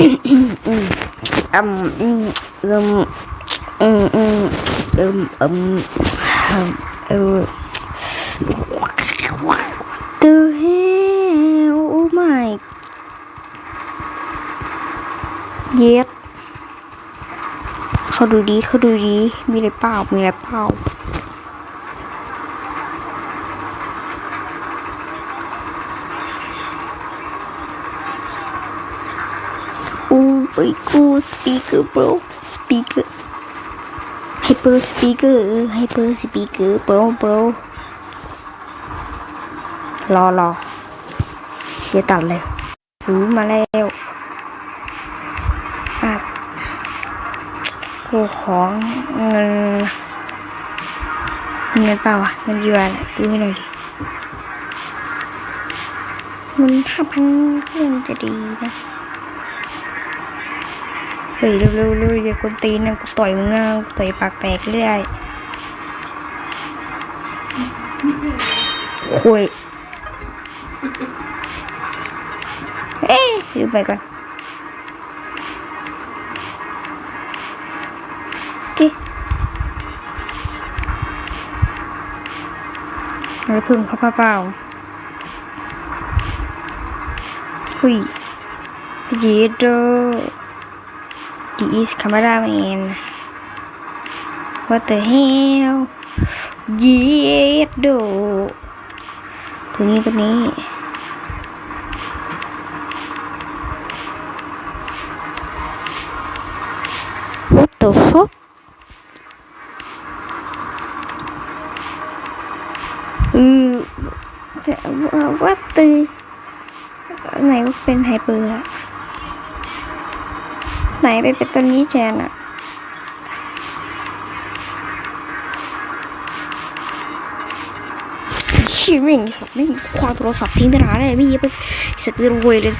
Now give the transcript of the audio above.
อืมอืมอืมอืมอืมอืมอืมอืมอืมเออ The hell oh my เย็ดเขาดูดีเขาดูดีมีอะไรเปล่ามีอะไรเปล่า Oh, very cool speaker, bro. Speaker. Hyper speaker. Hyper speaker, bro, bro. รอรอเดี๋ยวตัดเลยซื้อมาแล้วอะกูของเงินเงินเปล่าวะเงินกี่บาทดูให้หน่อยดิเงินห้าพันก็ยังจะดีนะ เฮ้ยเร็วเร็วเร็วอย่ากวนตีนนะกูต่อยมึงนะกูต่อยปากแตกเรื่อยคุยเอ๊ะดูไปก่อนดิไม่พึ่งเขาเปล่าเฮ้ยย็ดเด้อ He is cameraman. What the hell? เย็ดโดตัวนี้ตัวนี้ What the fuck? อือว่าตือไหนว่าเป็นไฮเปอร์อะ ไหนไปเป็นตัวนี้แทนอะชิมิงสัตว์ไม่ควางโทรศัพท์ทิ้งไปหาเลยไม่ยิบไปเสร็จรวยเลย